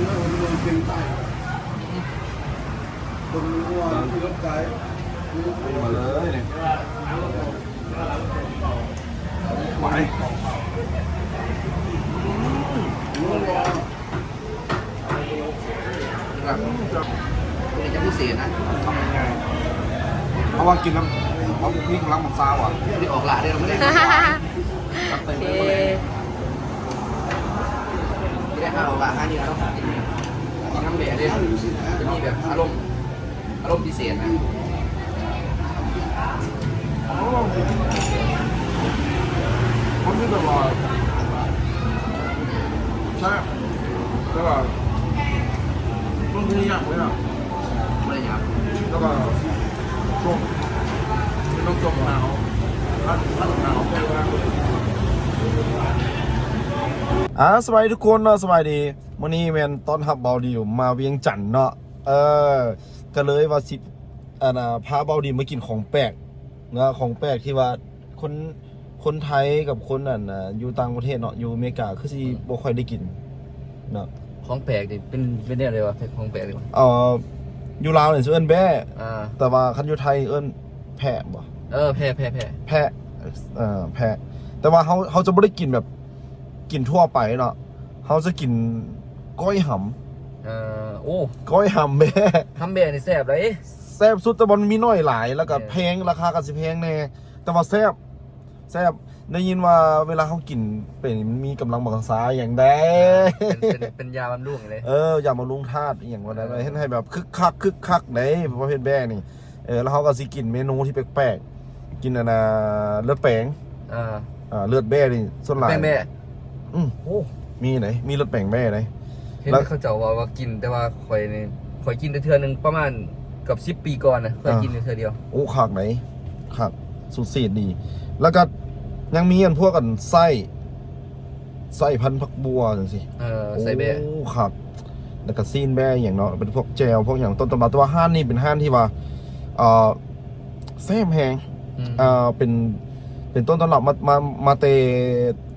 ด้วยคนเมืองเชียงใต้คนรู้ว่าที่รถไฟมาเลยเนี่ยไปนี่จะพิ ได้เราไม่ได้จัดเต็มโอเลเคยไม่ได้ห้าออกหลาห้านี่แล้วกินกินน้ำเบียร์ด้วยจะมีแบบอารมณ์อารมณ์พิเศษนะผมนี่แบบว่าใช่แล้วก็ช่วงที่ยากเลยอะไม่ได้ครับแล้วก็ช่วงต้องช่วงหนาวถ้าถ้าหนาวก็ว่า อ่าสบายดีทุกคนเนาะสบายดีวันนี้แมนต้อนรับเบาดีอยู่มาเวียงจันทน์เนาะเออก็เลยว่าสิอ่านะพาเบาดีมากินของแปลกเนาะของแปลกที่ว่าคนคนไทยกับคนนั่นน่ะอยู่ต่างประเทศเนาะอยู่อเมริกาคือสิบ่ค่อยได้กินเนาะของแปลกดิเป็นเป็นเนี่ยอะไรวะของแปลกเลยวะเอ่ออยู่ลาวเนี่ยสิเอิ้นแบ้อ่าแต่ว่าคันอยู่ไทยเอิ้นแพะบ่เออแพ้แพ้แพ้แพะเอ่อแพะแต่ว่าเขาเขาจะไม่ได้กินแบบ กินทั่วไปเนาะเขาจะกินก้อยหเออโอ้ำก้อยหำแม่ทำเบียร์นี่แซ่บเลยแซ่บสุดแต่บอลมีน้อยหลาย แล้วก็เออแพงราคาก็สิแพงแน่แต่ว่าแซ่บแซ่บได้ยินว่าเวลาเขากินเป็นมันมีกำลังบังษาอย่างใด เป็นเป็นเป็นยาบำรุงเลย เอออย่ามาลุงธาตุอหย่างวันนั้นเห็นให้แบบคึกคักคึกคักไหนประเภทแบ้นี่เออแล้วเขาก็สิกินเมนูที่แปลกๆกินอันน่ะเลือดแปลงอ่าอ่าเลือดแบ้นี่ส่วนหลายแม่แม่ อืมโอ้มีไหน มีรถแบ่งแม่ไหนเห็นแล้วเขาเจ้าว่าว่ากินแต่ว่าข่อยนี่ข่อยกินแต่เทื่อหนึงประมาณเกับสิบ10ปีก่อนนะเคยกินแต่เทื่อเดียว โอ้ขากไหนขากสุดเสียดดี แล้วก็ยังมีอันพวกกันไส้ไส้พันธุ์ผักบัวจังสิเออใส่แบะโอ้ขากแล้วก็ซีนแบ่อย่างเนาะเป็นพวกแจวพวกอย่างต้นตำรับแต่ว่าห้านนี่เป็นห้านที่ว่าเอ่อแซมแหงอืมเอ่อเป็นเป็นต้นตำรับมามามาเต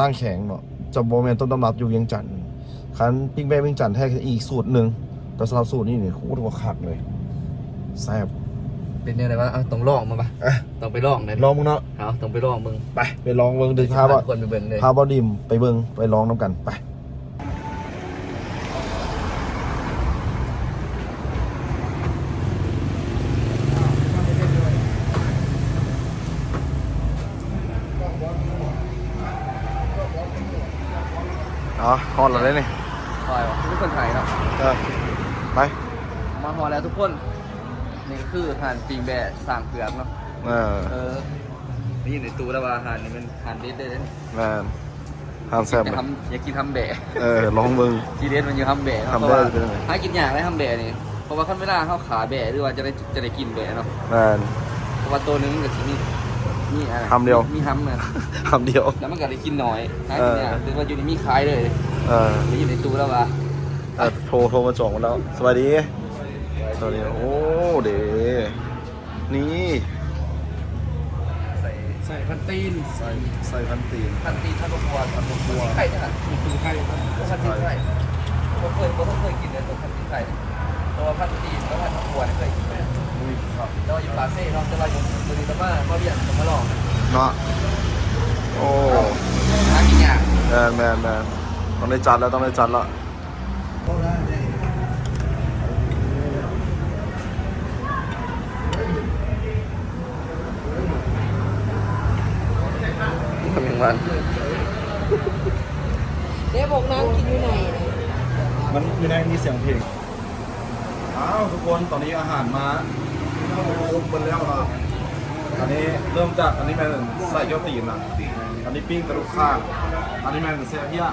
ตั้งแข็งเนาะ จะโบแมนต้นตำรับอยู่เวียงจันทน์คันปิ้งแบ่เวียงจันทน์แท้อีกสูตรหนึ่งแต่สำหรับสูตรนี้เนี่ยโคตรว่าขักเลยแซ่บเป็นยังไงวะเอาต้องลองมาปะอะต้องไปลองเลยลองมึงเนาะเอาต้องไปลองมึงไปไปลองเบิ้งดึงพาบ่คนไปเบิ่งเลยพาบอดิมไปเบิ้งไปลองน้ำกันไป อ๋อฮอดแล้วได้นี่คอยวะทุกคนไทยเนาะเออไปมาฮอแล้วทุกคน นี่ก็คือห่านปิงแบะสร้างเผือกเนาะเออเออนี่อยู่ในตู้แล้วว่าห่านนี่มันห่านเด็ดเด็ดเด็ดแมนทานแซ่บอยากไหมทำอยากกินทำแบะเออลองเบิ้งทีเด็ดมันอยู่ทำแบะเนาะทำเพได้ราะว่าเป็นไงหากินอย่างได้ทำแบะนี่เพราะว่าขั้นเวลาเขาขาแบะหรือว่าจะได้จะได้กินแบะเนาะแมนเพราะว่าตัวหนึงมันก็สิมีมีอะไรทำเดียวมีทำเนี่ยคำเดียวแล้วมันก็ได้กินน้อยหากินอย่างหรือว่าอยู่ในมีขายเลย เออมันอยู่ในตู้แล้วว่าเอ่อโทรโทรมาจองมาแล้ว สวัสดี สวัสดี โอ้เดนี่ ใส่ใส่พันตีนใส่ใส่พันตีนพันตีนพันบกัวพันบกัวไข่เนี่ยมีตู้ไข่พันตีนไข่ผมเคยผมเคยกินเลยตัวพันตีนไข่ตัวพันตีนแล้วพันบกัวเนี่ยเคยกินไหมอุ้ยครับแต่ว่าอยู่ปาเซ่เนาะแต่ว่าอยู่ตัวนี้ตะมามาเบียดจะมาลองเนาะโอ้หากินยากแมนแมนแมน ต้องได้จัดแล้วต้องได้จัดแล้วทำอย่างมันเดี๋ยวบอกน้ำกินอยู่ไหนนะมันมีแรงมีเสียงเพลง อ้าวทุกคนตอนนี้อาหารมาครบหมดแล้วล่ะอันนี้เริ่มจากอันนี้เป็นใส่เกี๊ยวตีนอะ อันนี้ปิ้งกระดูกข้าง อันนี้เป็นเซเพีย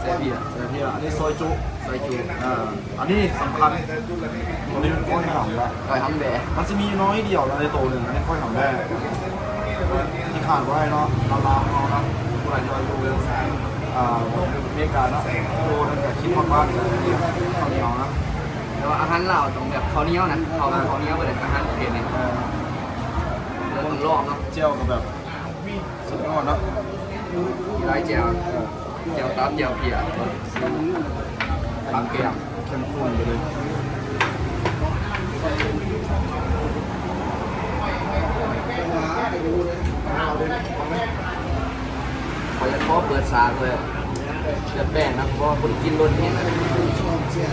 แซ่บดีอะเซเพียอันนี้ซอยจุใส่จูอ่าอันนี้สำคัญตัวนี้เป็นก้อยหอมละคอยทำแบะมันจะมีน้อยเดียวในตัวหนึ่งอันนี้ก้อยหอมแดงที่ขาดไว้เนาะลาวลาวเอาเนาะผู้ใดจะมาดูอ่าอเมริกาเนาะโอ้นั่นก็คิดมากๆเลยข้าวเหนียวนะแต่ว่าอาหารลาวตรงแบบเขาวเหนี้ยวนะเขาเขาวเหนี้ยวไปเลยอาหารประเภทนี้เออเราต้องลองเนาะเจียวกับแบบ สุดยอดเนาะมีหลายแจวแจวตับแจวเพียทำแกงเข้มข้นไปเลยหาไปดูเลยเอาเลยเอาไหมขอจะขอเปิดสากเลยเลือดแป้งนะเพราะว่าคนกินรสเนี่ยนะชอบเสีย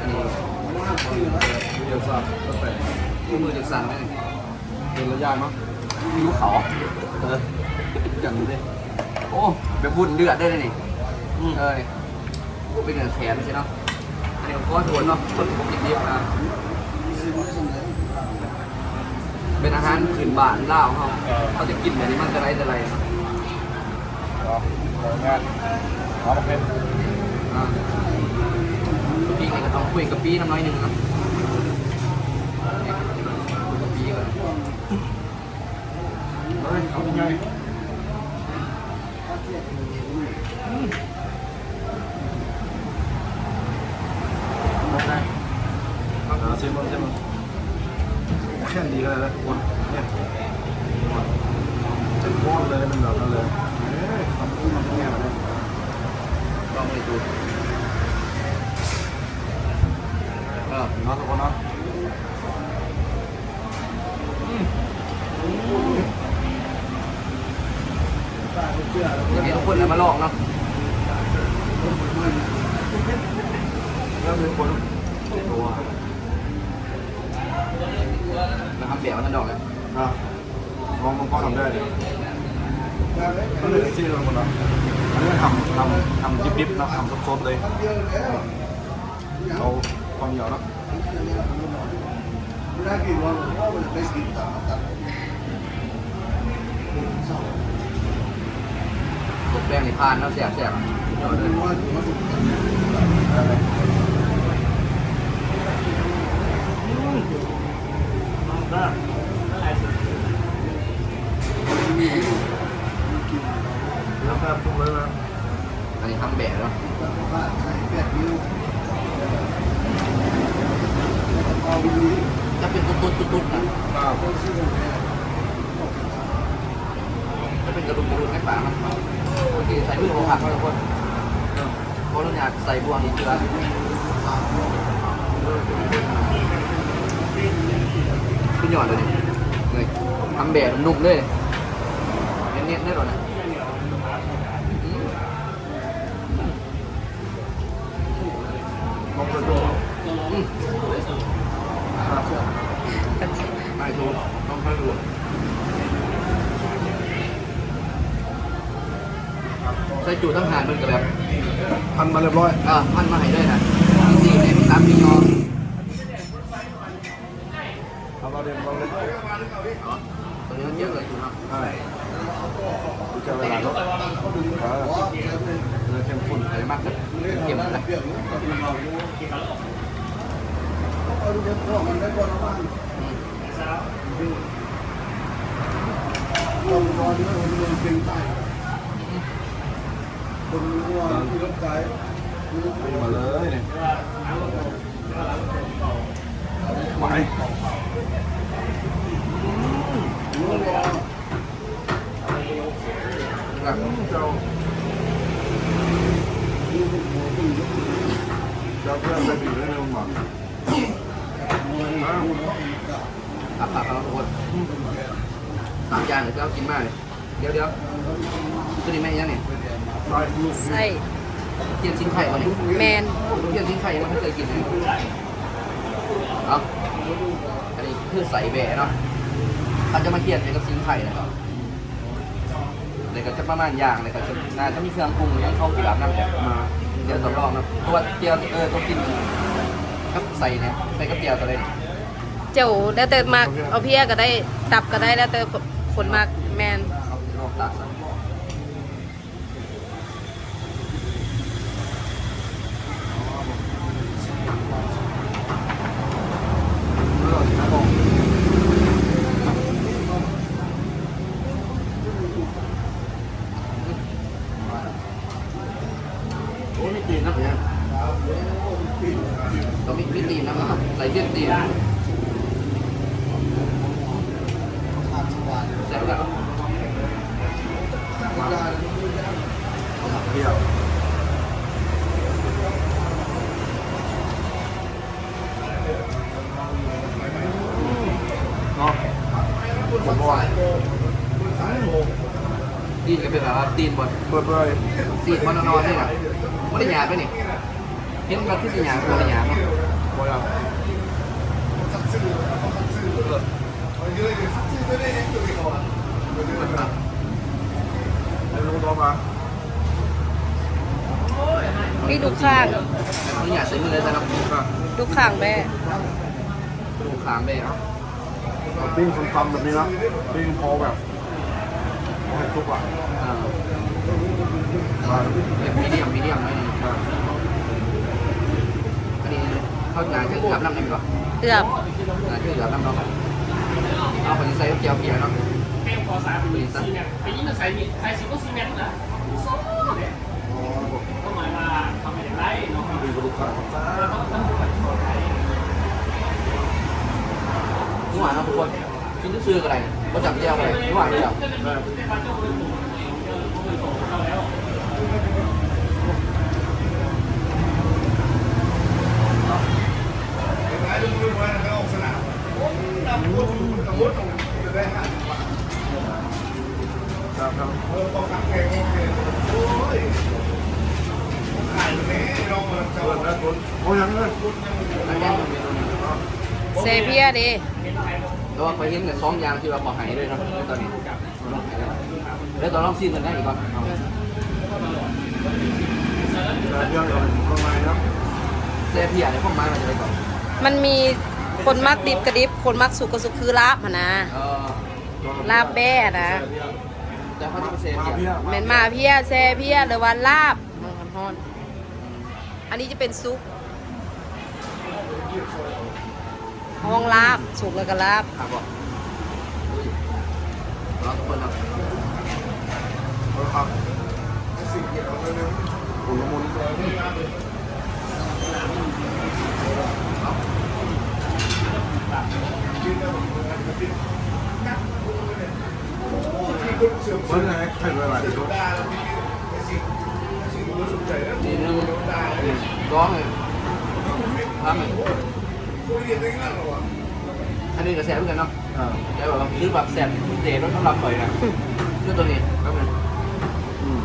อันนี้มากขึ้นแล้วเดี๋ยวสับก็แปลกมือมือจะสั่นไหมเป็นระยะเนาะ ยูเขาเออจังเลยโอ้แบบพุ่นเดือดได้เลยนี่เอ้ยเป็นเนื้อแขนใช่เนาะอันนี้ก็ทวนเนาะคนปกติมาซื้อมาสมัยเป็นอาหารพื้นบ้านลาวเขาเขาจะกินแบบนี้มันจะไรจะไรเนาะเอาเอางานเอาเป็นอ่าปีนี้ก็ต้องคุยกับปีน้ำน้อยหนึ่งเนาะเนี่ ยคุยกับปีก่อนเฮ้ยเอายังไงเอาไงเอาเซมอนเซมอ มีทุกคนเลยมาลองเนาะเริ่มทุกคนตัวมาทำแบบนั้นดอกเลยอะลองมันก็ทำได้เลยก็เลยซี่ลงคนละอันนี้ทำทำทำดิบๆนะทำสดๆเลยเดียวแล้วเอาความเหนียวนะน่ากินว่าเพราะมันได้กินตัดตั แป้งในพานเนาะเสียบเสียบเดี๋ยวเลยนว่ามันถูกกันแล้วครับผมเลยนะอันนี้ทำแบบเนาะว่าใช้แปดนิ้วเอาดี จะเป็นตุ๊ดตุ๊ดตุ๊ดตุ๊ดนะ อ่า คนซื้อมา จะเป็นกระดุมกระดุมให้ปากมันโอเค หักเขาทุกคนเพราะเราอยากใส่บวงนี้เกลือขึ้นหยอดเลยเลยทำแบบนุ่มเลยเน้นๆแน่นอนนะลองไปดูอืมไม่ถูกต้องค่อยดู ใส่จูดต้องหานมันกับแบบพันมาเรียบร้อยเออพันมาให้ด้วยนะสี่ในสามปียอเอามาเรียบร้อยเลยตรงนี้มันเยอะเลยคุณเนาะใช่ดูจะเวลาเนาะอ่าเนื้อเข้มข้นอะไรมากจะเค็มนะเปรี้ยวก็ดูเราเอาดูเด็กพ่อมันได้ก่อนละมั้งต้องรอที่ว่ามันเป็นเป็นใต้ คนว่าที่รถไฟมาเลยเนี่ยไหวครับเจ้าเจ้าเพื่อนไปบีบได้ไหมคุณหมอผักผักเราทุกคนสามอย่างเลยก็กินมากเลยเดี๋ยวเดี๋ยวตัวนี้แม่ยังเนี่ย ไปลูกใส่เทียนชิ้นไข่วันนี้แมนเทียนชิ้นไข่ยังไม่เคยกินเลยเอาอันนี้คือใส่แบะเนาะเขาจะมาเทียนในกับชิ้นไข่นะครับเลยก็จะประมาณอย่างเลยก็จะน่าจะมีเครื่องปรุงยังเข้ากี่รับน้ำแต่มาเดี๋ยวต้องลองนะตัวเจียวเออตัวกินกับใส่เนี่ยใส่กับเจียวตัวเลยเจ้าแล้วแต่มากเอาเพียก็ได้ตับก็ได้แล้วแต่คนมากแมนเอาลองตักซะ แล้วเราจะบอก โอ้ไม่ตีนนะเนี่ยต้องมีมีตีนนะครับใส่เทียนตีนใส่แล้ว เที่ยว ตีนก็เป็นแบบว่าตีนบดเปิดเลยสีบอลนอนๆนี่นะไม่ได้หยาบด้วยนี่เห็นกันที่สิหยาบไม่ได้หยาบเนาะบอยอะไอ้ลูกน้องมาพี่ดูข้างไม่หยาบใส่มือเลยแต่เราดูข้างแม่ดูขามไปเนาะปิ้งฟันๆแบบนี้นะปิ้งพอแบบพอ ให้ทุกอะอ่ามาเป็นมีเดียมมีเดียมไม่ดีอันนี้เข้างานจะอาบน้ำได้ไหมวะเกือบงานจะอาบน้ำเนาะเอาคนใส่เกียวเกียวเนาะแม่งพอสามปีซีเมนต์ไปยิ่งใส่มีใส่ซิโก้ซีเมนต์นะก็หมายว่าทำอย่างไรเนาะปิ้งกับลูกค้าเมื่อวานเราทุกคนกินซื้ออะไรก็จับเดียวอะไรเมื่อวานเดียวครับครั บโอ้ยังเลยอันนี้มันเป็นเซเพียดิ แล้วว่าไปเห็นแต่สองอย่างที่เราขอหายด้วยเนาะตอนนี้แล้วตอนลองซีนกันได้อีกก่อนแต่เรื่องอะไรข้างในนะเซเพียในพวกไม้มันจะไปก่อนมันมีคนมักดิบกระดิบ คนมักสุกกระสุกคือลาบหะนะเออลาบแบ้นะแต่เขาจะไปเซมาเพีเพี้ยยแม่นมาเพียแซเพียหรือว่าลาบมันฮอนอันนี้จะเป็นซุป ห้องลาบสุกแล้วก็ลาบครับบอกเราทุกคนเนาะครับอุ่นละมุนมันไงใครเวลาที่เขานี่นึงร้องเลยทำเลย อันนี้ก็แซ่บเหมือนกันเนาะอ่าแต่แบบคือแบบแซ่บเด็ดต้องรับหน่อยนะคือตัวนี้ครับมันอืม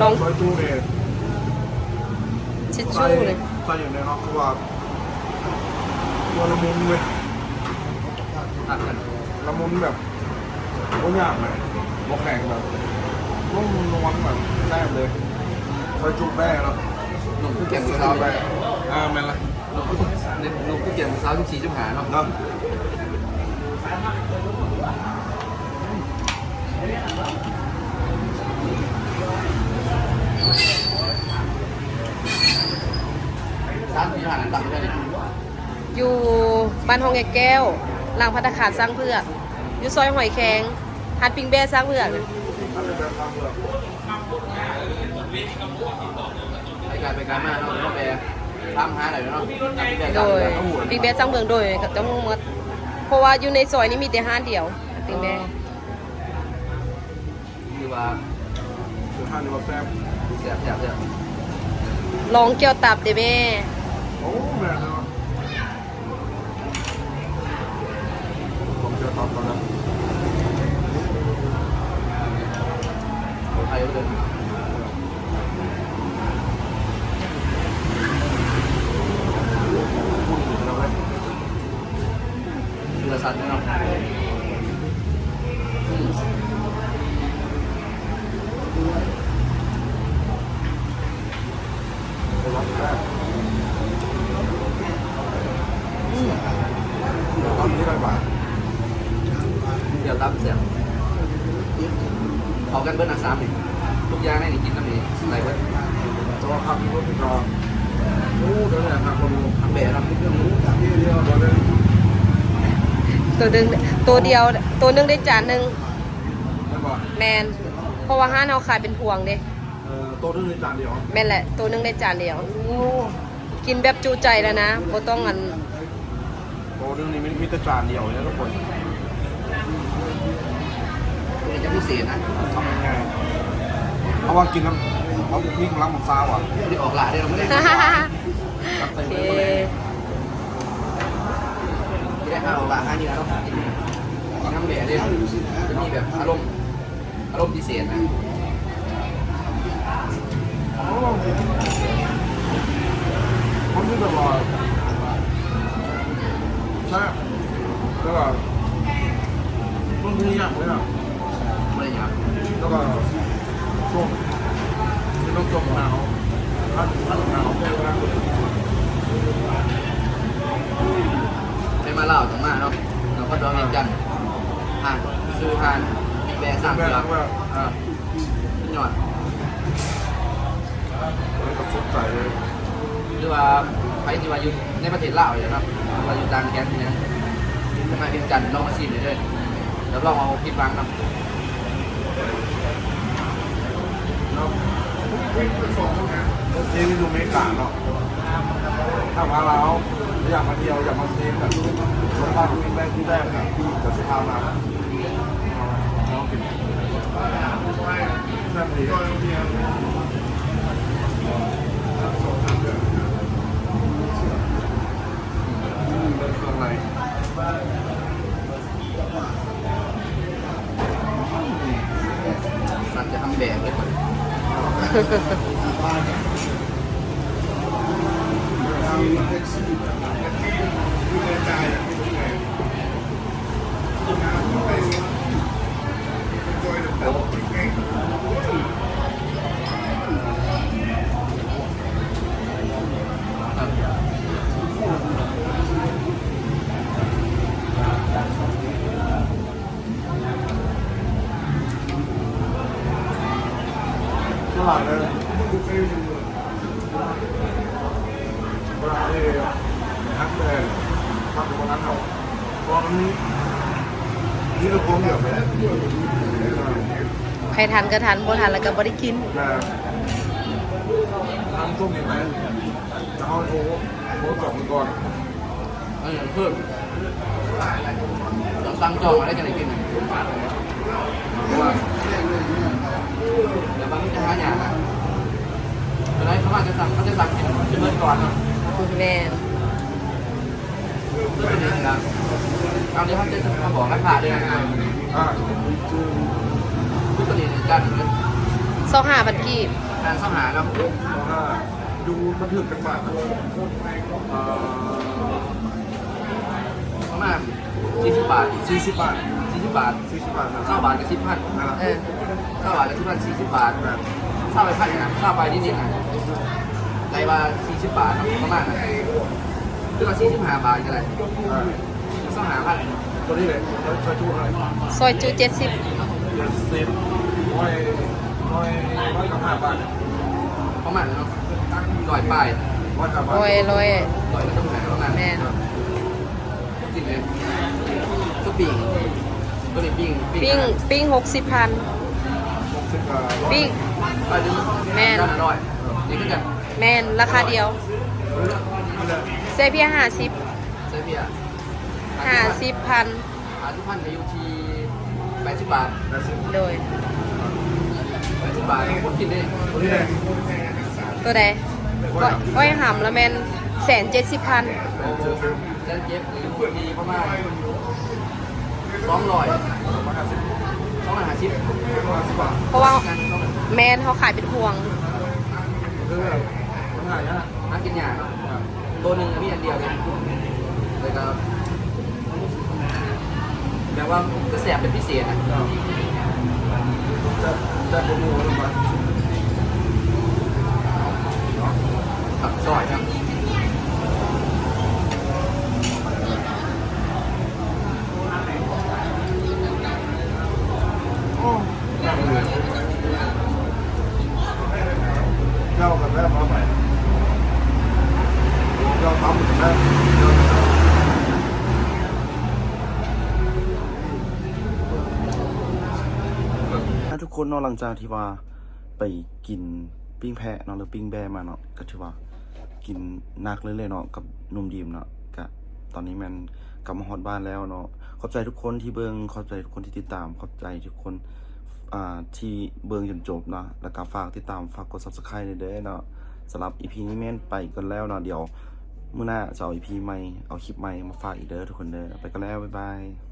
ลองซอยจูเนี่ยชิชใส่ชู่เลยใส่อย่างไรเนาะคือว่าตัวละมุนเว้ยตัดกันละมุนแบบโอ้ยากเลยโมแข็งแบบนุ่มนวลแบบแซ่บเลยซอยจูแป้เนาะหนุ่มผู้เก่งซมืออยเท้าจูไปแป้ อ่าแม่นละหนุ่มผู้หนุ่มผู้เก่งมือเท้าที่สี่จุดหาเนาะเนาะสามสี่จุดหานั้นตัดไม่ได้เลยอยู่บ้านห้องแก่แก้วหลังพัตตาคารสร้างเพือกอยู่ซอยหอยแข็งหัดปิงแบ้สร้างเพือกไปการไปการมาเนาะต้องไป ตามหาหน่อยเนาะโดยปิงแบ้สร้างเพือกโดยกับเจ้าหมดเพราะว่าอยู่ในซอยนี้มีแต่ห้านเดียวปิงแบ้คือว่าคือท่านนี่ว่าแซ่บ Dạ, แซ่บแซ่บแซ่บลองเกี่ยวตับเด้แม่โอ้แม่นเลยว่ะผม ทุกอย่างในนี่กินน้ำนี่ไหนเบิ้ลตัวคำก็รอโอ้เดี๋ยวเนี่ยครับคนดูทำเบะเนาะที่เดียวเดี๋ยวเนี่ยตัวหนึงตัวเดียวตัวหนึงได้จานหนึงได้ป่ะแมนเพราะว่าห้านเอาขายเป็นพวงเด้เออตัวนึงในจานเดียวแม่นแหละตัวหนึงได้จานเดียวกินแบบจูใจแล้วนะบ่ต้องอันตัวนึงนี่มีแต่จานเดียวเนี่ยทุกคนนี่จะพิเศษนะทำยังไง เพราะว่ากินน้ำเขามีกำลังหมกซาวอะไม่ได้ออกหลาได้เราไม่ได้จัดเต็โอมเคเลยไม่ได้ห้าออกหลาห้านี่แล้วอกินน้ำแบะเนี่ยจะมีแบบอารมณ์อารมณ์พิเศษนะมันคือแบบว่าใช่แล้วก็มันมีอย่างเลยอะอะไรอย่างเงี้ยแล้วก็ ช่วงที่ต้องจมหนาวถ้าถ้าหนาวแค่ว่าใช้มาเล่าถึงมาเนาะเราก็โดองเองกันผ่านซื้อผ่านแบะสร้างเกลือบว่าอ่าขึ้นยอดแล้วก็สุดใจเลยหรือว่าใครที่ว่าอยู่ในประเทศลาวอย่างเนาะหรือว่าอยู่ต่างแดนที่นั้นทำไมเพียงจันลองมาชิมเลยด้อแล้วลองเอาพิดวังเนาะแล้วเที่ดูเมกาเนาะถ้ามาแล้วอยากมาเที่ยวอยากมาเที่ยวแบบสงครามที่แรกที่แรกนี่ยพี่กับสภาพมาลองกินแซ่บดีเป็นเครื่องจะทำแบบเลย แท็กซี่ฉ ใครทันก็ทันบ่ทันแล้วก็บ่ได้กินทำส้มยังไงจะเอาโอ้โหสองก่อนเออเพิ่มเราสั่งจองมาได้กันไหนกินหมเพราะว่าเดี๋ยวบางทีจะหาอย่าง นะเดี๋ยวเขาอาจจะสั่งเขาจะสั่งกินจะเมื่อก่อนเนาะแม่นเพื่อเป็นอย่างนั้นเอาเดี๋ยวเขาจะมาบอกราคาด้วยนะอ่าทุกตัวนี้จันเลยซองหาบันกีบการสหาเนาะเพราะว่าดูมันถึงกันมากเอ่อประมาณ40บาทสี่สิบบาท40บาทสี่สิบบาทนะเก้าบาทกับสิบพันนะเออเก้าบาทกับสิบพันสี่สิบบาทเก้าไปพันนะเก้าไปนิดๆนะ ไรว่าสี่สิบบาทเนาะประมาณนั้นหรือว่าสี่สิบห้าบาทก็ได้อ่าสองหาพันตัวนี้เลยใช้ใช้ชูอะไรซอยจู70เจ็ดสิบร้อยร้อยร้อยกับห้าบาทประมาณนั้นเนาะลอยปลายร้อยกับบาทร้อยร้อยลอยแล้วก็หายประมาณแม่นจริงเลยก็ปิ้งตัวนี้ปิ้งปิ้งปิ้ง60,000หกสิบกับร้อยปิ้งไปดึงแม่นด้านอร่อยนี่คือกัน แม่นราคาเดียวเซเพีย50เซเฟีย50,000หาทุกพันจะอยู่ที่แปดสิบบาทแปดสิบโดยแปดสิบบาทคนกินได้ตัวนี้เลยตัวใดก้อยก้อยหำแล้วแม่นแสนเจ็ดสิบพันแล้วเจ็บอยู่ที่ประมาณสองร้อยมาห้าสิบสองร้อยห้าสิบห้าสิบบาทเพราะว่ากันสองแมนเขาขายเป็นพวง คือมันหายนะหากินยากเนาะตัวหนึ่งมีอันเดียวเลยเลยก็แบบว่าก็แสบเป็นพิเศษนะจะจะโปรโมทลงมาขับซอยครับ นั่งเลยเจ้ากับแม่มาใหม่เจ้าทำกับแม่ถ้าทุกคน เนาะหลังจากที่ว่าไปกินปิ้งแพะเนาะหรือปิ้งแบมาเนาะก็ถือว่ากินนักเลยเลยเนาะกับนุ่มดีมเนาะกะตอนนี้มันกลับมาฮอดบ้านแล้วเนาะขอบใจทุกคนที่เบิงขอบใจทุกคนที่ติดตามขอบใจทุกคนอ่าที่เบิงจนจบนะแล้วก็ฝากติดตามฝากกด subscribe เด้อเนาะสำหรับ EP นี้แม่นไปกันแล้วเนาะเดี๋ยวเมื้อหน้าจะเอา EP ใหม่เอาคลิปใหม่มาฝากอีกเด้อทุกคนเด้อไปกันแล้วบ๊ายบาย